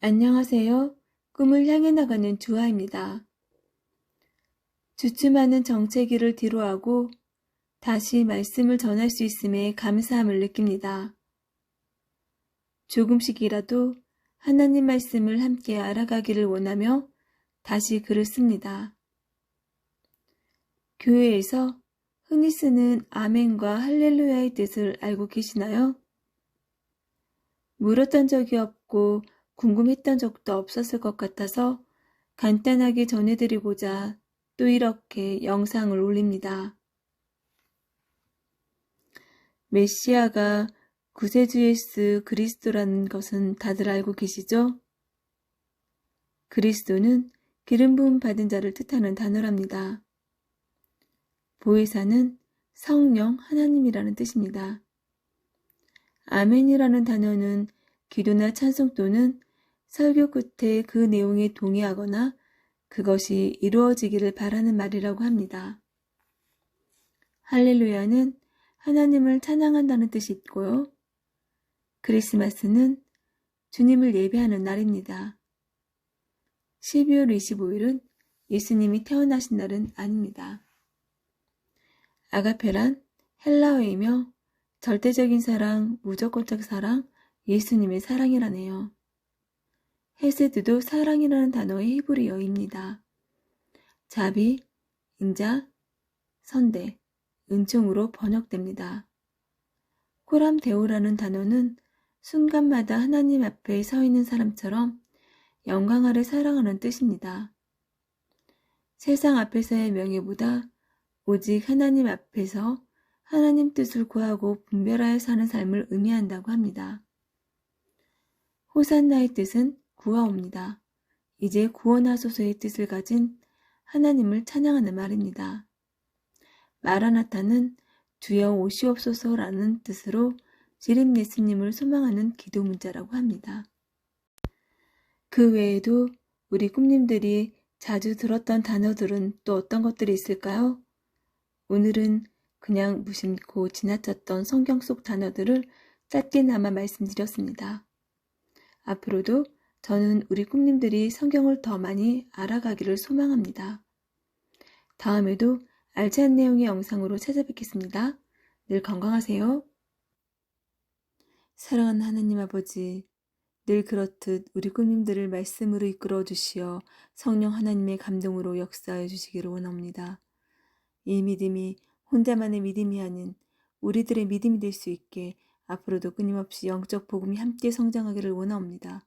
안녕하세요. 꿈을 향해 나가는 주아입니다. 주춤하는 정체기를 뒤로하고 다시 말씀을 전할 수 있음에 감사함을 느낍니다. 조금씩이라도 하나님 말씀을 함께 알아가기를 원하며 다시 글을 씁니다. 교회에서 흔히 쓰는 아멘과 할렐루야의 뜻을 알고 계시나요? 물었던 적이 없고 궁금했던 적도 없었을 것 같아서 간단하게 전해드리고자 또 이렇게 영상을 올립니다. 메시아가 구세주 예수 그리스도라는 것은 다들 알고 계시죠? 그리스도는 기름 부음 받은 자를 뜻하는 단어랍니다. 보혜사는 성령 하나님이라는 뜻입니다. 아멘이라는 단어는 기도나 찬송 또는 설교 끝에 그 내용에 동의하거나 그것이 이루어지기를 바라는 말이라고 합니다. 할렐루야는 하나님을 찬양한다는 뜻이 있고요. 크리스마스는 주님을 예배하는 날입니다. 12월 25일은 예수님이 태어나신 날은 아닙니다. 아가페란 헬라어이며 절대적인 사랑, 무조건적 사랑, 예수님의 사랑이라네요. 헤세드도 사랑이라는 단어의 히브리어입니다. 자비, 인자, 선대, 은총으로 번역됩니다. 코람 데오라는 단어는 순간마다 하나님 앞에 서 있는 사람처럼 영광 아래 사랑하는 뜻입니다. 세상 앞에서의 명예보다 오직 하나님 앞에서 하나님 뜻을 구하고 분별하여 사는 삶을 의미한다고 합니다. 호산나의 뜻은 구하옵니다. 이제 구원하소서의 뜻을 가진 하나님을 찬양하는 말입니다. 마라나타는 주여 오시옵소서라는 뜻으로 지림 예수님을 소망하는 기도 문자라고 합니다. 그 외에도 우리 꿈님들이 자주 들었던 단어들은 또 어떤 것들이 있을까요? 오늘은 그냥 무심코 지나쳤던 성경 속 단어들을 짧게나마 말씀드렸습니다. 앞으로도 저는 우리 꿈님들이 성경을 더 많이 알아가기를 소망합니다. 다음에도 알찬 내용의 영상으로 찾아뵙겠습니다. 늘 건강하세요. 사랑하는 하나님 아버지, 늘 그렇듯 우리 꿈님들을 말씀으로 이끌어 주시어 성령 하나님의 감동으로 역사해 주시기를 원합니다. 이 믿음이 혼자만의 믿음이 아닌 우리들의 믿음이 될 수 있게 앞으로도 끊임없이 영적 복음이 함께 성장하기를 원합니다.